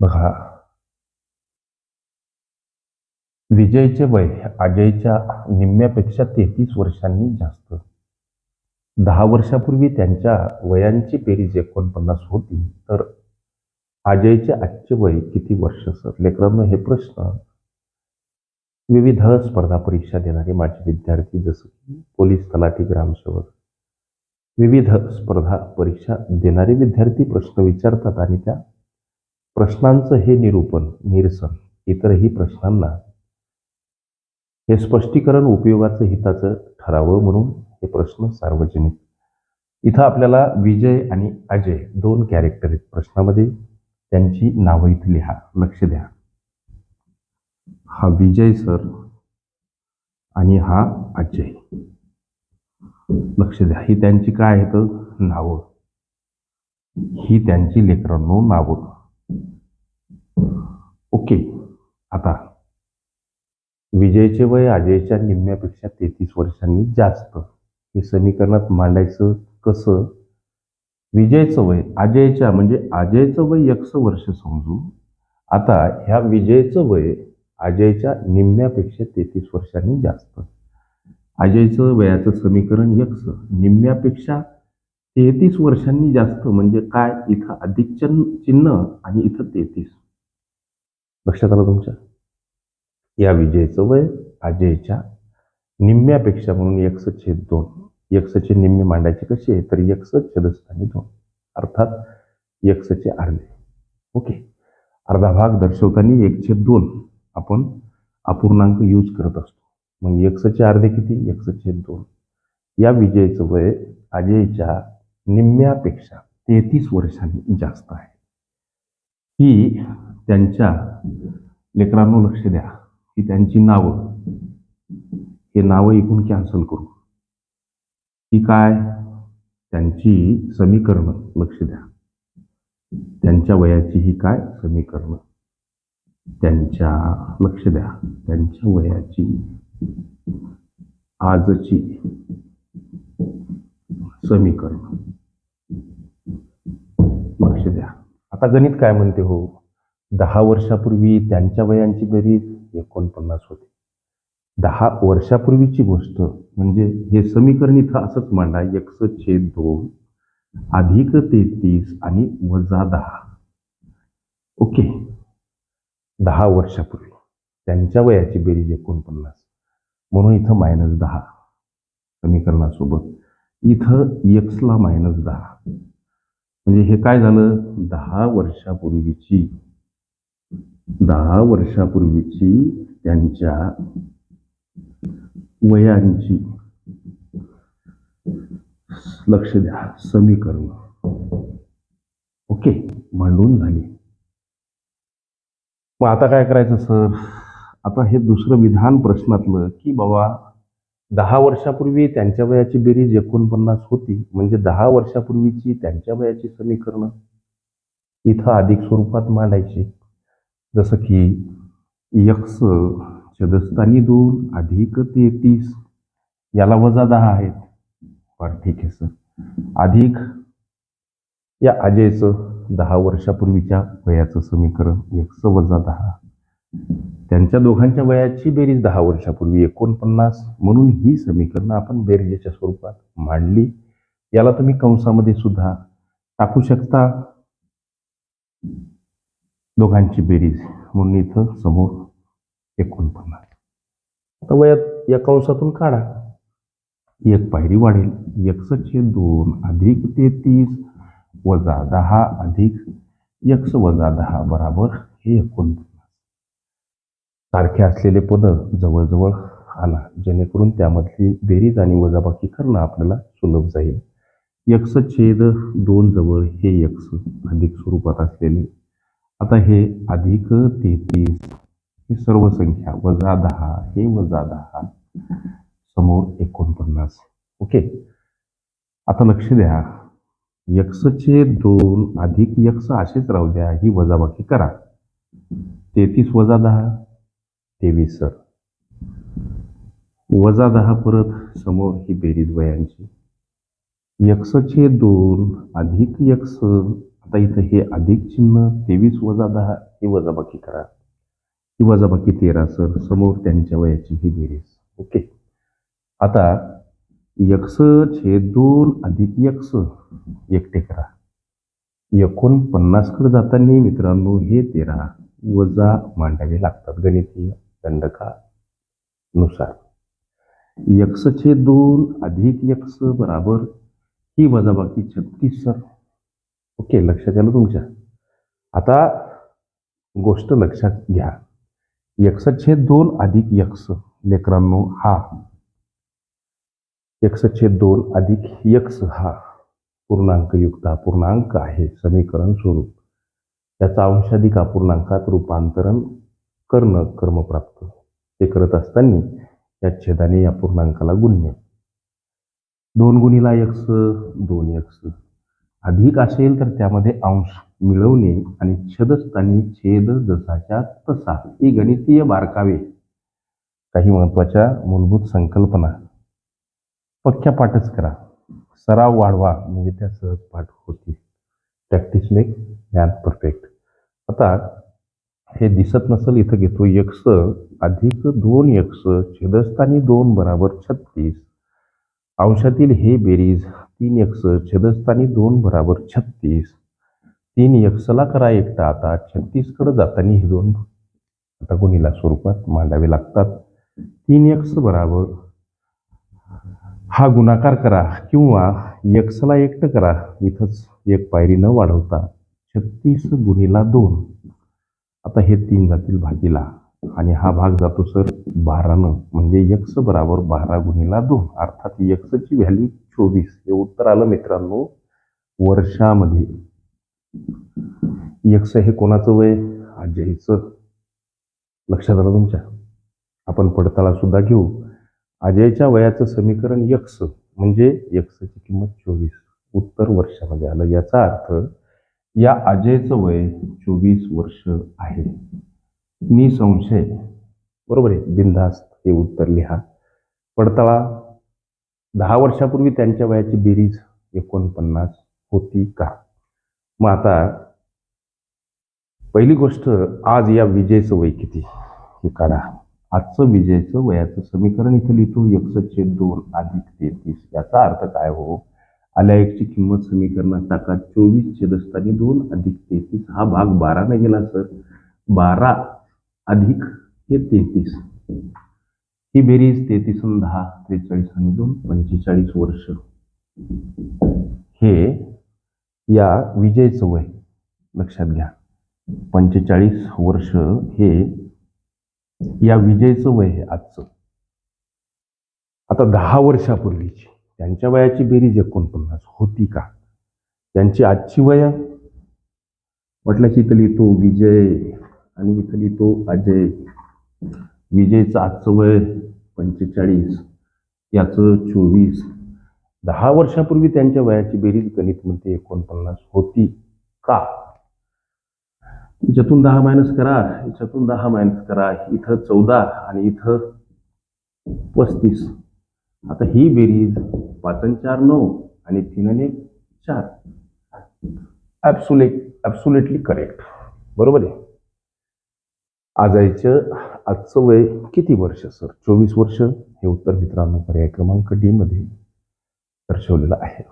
बघा. विजयचे वय अजयच्या निम्म्यापेक्षा तेहतीस वर्षांनी जास्त. दहा वर्षापूर्वी त्यांच्या वयांची बेरीज एकोणपन्नास होती तर अजयचे आजचे वय किती वर्ष सर? लेकरांनो हे प्रश्न विविध स्पर्धा परीक्षा देणारे माझे विद्यार्थी जसं की पोलीस तलाठी ग्रामसेवक विविध स्पर्धा परीक्षा देणारे विद्यार्थी प्रश्न विचारतात आणि त्या प्रश्नांचं हे निरूपण निरसन इतरही प्रश्नांना हे स्पष्टीकरण उपयोगाचं हिताचं ठरावं म्हणून हे प्रश्न सार्वजनिक. इथं आपल्याला विजय आणि अजय दोन कॅरेक्टर आहेत प्रश्नामध्ये. त्यांची नावं इथं लिहा लक्ष द्या. हा विजय सर आणि हा अजय. लक्ष द्या ही त्यांची काय आहेत? नावं. ही त्यांची लेकरांनो नावं. ओके. आता विजयचे वय अजयच्या निम्म्यापेक्षा तेहतीस वर्षांनी जास्त. हे समीकरणात मांडायचं कसं? विजयचं वय अजयच्या म्हणजे अजयचं वय एकस वर्ष समजू आता ह्या विजयचं वय अजयच्या निम्म्यापेक्षा तेहतीस वर्षांनी जास्त. अजयचं वयाचं समीकरण यक्ष निम्म्यापेक्षा तेहतीस वर्षांनी जास्त म्हणजे काय? इथं अधिक चिन्ह चिन्ह आणि इथं तेहतीस. लक्षात आलं तुमच्या या विजयचं वय अजयच्या निम्म्यापेक्षा म्हणून एकस छेद दोन. एकसचे निम्मे मांडायचे कसे? तर यक्स छेदस्थानी दोन. अर्थात एकसचे अर्धे ओके. अर्धा भाग दर्शवताना एक छेद दोन आपण अपूर्णांक यूज करत असतो. मग एकसचे अर्धे किती? एकस छेद दोन. या विजयचं वय अजयच्या निम्म्यापेक्षा तेहतीस वर्षांनी जास्त आहे. ही त्यांच्या लेकरांनो लक्ष द्या. की त्यांची नावं. हे नावं इकून कॅन्सल करू. ही काय? त्यांची समीकरणं. लक्ष द्या. त्यांच्या वयाची ही काय? समीकरणं. त्यांच्या लक्ष द्या. त्यांच्या वयाची. आजची समीकरण. लक्ष द्या. आता गणित काय म्हणते हो? दहा वर्षापूर्वी त्यांच्या वयांची बेरीज एकोणपन्नास होती. दहा वर्षापूर्वीची गोष्ट म्हणजे हे समीकरण इथं असंच मांडा एकस छेद दोन अधिक तेहतीस आणि वजा दहा. ओके. दहा वर्षापूर्वी त्यांच्या वयाची बेरीज एकोणपन्नास. म्हणून इथं मायनस दहा समीकरणासोबत. इथं एक्सला मायनस दहा. म्हणजे हे काय झालं? दहा वर्षापूर्वीची दहा वर्षापूर्वीची त्यांच्या वयांची लक्ष द्या समीकरण. ओके मांडून झाली. मग आता काय करायचं सर? आता हे दुसरं विधान प्रश्नातलं की बाबा दहा वर्षापूर्वी त्यांच्या वयाची बेरीज एकोणपन्नास होती म्हणजे दहा वर्षापूर्वीची त्यांच्या वयाची समीकरणं इथं अधिक स्वरूपात मांडायची. जसं की यक्स छदस्थानी दोन अधिक तेहतीस याला वजा दहा आहेत. बरं ठीक आहे सर. अधिक या अजयचं दहा वर्षापूर्वीच्या वयाचं समीकरण यक्स वजा दहा. त्यांच्या दोघांच्या वयाची बेरीज दहा वर्षापूर्वी एकोणपन्नास म्हणून ही समीकरणं आपण बेरजेच्या स्वरूपात मांडली. याला तुम्ही कंसामध्ये सुद्धा टाकू शकता. दोघांची बेरीज म्हणून इथं समोर एकोणपन्नास. आता वयात या कंसातून काढा. एक पायरी वाढेल. एकसचे दोन अधिक तेहतीस वजा दहा अधिक यक्स वजा दहा बराबर हे एकोणपन्नास. सारखे असलेले पद जवळजवळ आणा जेणेकरून त्यामधली बेरीज आणि वजाबाकी करणं आपल्याला सुलभ जाईल. एकस छेद दोन जवळ हे एकस अधिक स्वरूपात असलेले आता हे अधिक तेहतीस ही सर्व संख्या वजा दहा हे वजा दहा समोर एकोणपन्नास. ओके? आता लक्ष द्या. यक्सचे दोन अधिक यक्स असेच राहू द्या ही वजाबाकी करा. तेहतीस वजा दहा तेवीस सर वजा दहा परत समोर ही बेरीज वयांची यक्सचे दोन अधिक यक्स आता इथं हे अधिक चिन्ह तेवीस वजा दहा ही वजाबाकी करा. ही वजाबाकी तेरा सर. समोर त्यांच्या वयाची ही बेरीज. ओके. आता यक्स छेद दोन अधिक यक्स एकटे करा. एकोणपन्नासकडे जाताना मित्रांनो हे तेरा वजा मांडावे लागतात गणितीय दंडकानुसार. यक्स छेद दोन अधिक यक्स बराबर ही वजाबाकी छत्तीस सर. ओके लक्षात आलं तुमच्या? आता गोष्ट लक्षात घ्या. यक्स दोन अधिक यक्स लेकरांनो हा. यक्स दोन अधिक यक्स हा. पूर्णांकयुक्त हा पूर्णांक आहे समीकरण स्वरूप. त्याचा अंशाधिक अपूर्णांकात रूपांतरण करणं कर्मप्राप्त. ते करत असताना या छेदाने या पूर्णांकाला गुणणे. दोन गुणीला यक्स दोन यक्स अधिक असेल तर त्यामध्ये अंश मिळवणे आणि छदस्थानी छेद जसाच्या तसा. ही गणितीय बारकावे. काही महत्त्वाच्या मूलभूत संकल्पना. पक्क्या पाठच करा. सराव वाढवा म्हणजे त्या सहज पाठ होतील. प्रॅक्टिस मेक ज्ञान परफेक्ट आता हे दिसत नसेल इथं घेतो यक्स अधिक दोन यक्स छेदस्थानी दोन बराबर छत्तीस. अंशातील हे बेरीज तीन एक्स छेदस्थानी दोन बराबर छत्तीस. तीन एक्सला करा एकटा. आता छत्तीसकडे जाताना हे दोन आता गुणीला स्वरूपात मांडावे लागतात? तीन एक्स बराबर हा गुणाकार करा किंवा एक्सला एकटं करा. इथंच एक पायरी न वाढवता छत्तीस गुणीला दोन. आता हे तीन जातील भागीला. आणि हा भाग जातो सर बारानं. म्हणजे यक्स बराबर बारा गुणीला दोन. अर्थात यक्सची व्हॅल्यू चोवीस. हे उत्तर आलं मित्रांनो वर्षामध्ये. यक्स हे कोणाचं वय? अजयचं लक्षात आलं तुमच्या? आपण पडताळा सुद्धा घेऊ. अजयच्या वयाचं समीकरण यक्स. म्हणजे यक्सची किंमत चोवीस. उत्तर वर्षामध्ये आलं. याचा अर्थ या अजयचं वय चोवीस वर्ष आहे. निसंशय बरोबर आहे. बिनधास्त हे उत्तर लिहा. पडताळा. दहा वर्षापूर्वी त्यांच्या वयाची बेरीज एकोणपन्नास होती का? मग आता पहिली गोष्ट आज या विजयचं वय किती? हे काढा. आजचं विजयचं वयाचं समीकरण इथं लिहितो. एकशे दोन अधिक तेहतीस. याचा अर्थ काय हो? आल्या एकची किंमत समीकरणात टाका. चोवीस छेदस्थानी दोन अधिक तेहतीस हा भाग बाराने गेला सर. बारा अधिक हे तेहतीस. ही बेरीज तेहतीस दहा त्रेचाळीस आणि दोन पंचेचाळीस वर्ष. हे या विजयचं वय. लक्षात घ्या. पंचेचाळीस वर्ष हे या विजयचं वय आहे आजचं. आता दहा वर्षापूर्वीची. त्यांच्या वयाची बेरीज एकोणपन्नास. होती का? त्यांची आजची वय? म्हटल्याची इथं तो विजय आणि इथं लिहितो अजय. विजयचं आजचं वय पंचेचाळीस याचं चोवीस. दहा वर्षापूर्वी त्यांच्या वयाची बेरीज गणित म्हणते एकोणपन्नास होती का? याच्यातून दहा मायनस करा याच्यातून दहा मायनस करा इथं चौदा आणि इथं पस्तीस. आता ही बेरीज पाचन चार नऊ आणि तीन आणि एक चार. ॲब्सुलेट ॲब्सुलेटली करेक्ट बरोबर आहे? आजायचं आजचं वय किती वर्ष सर? चोवीस वर्ष? हे उत्तर मित्रांनो पर्याय क्रमांक डीमध्ये दर्शवलेलं आहे.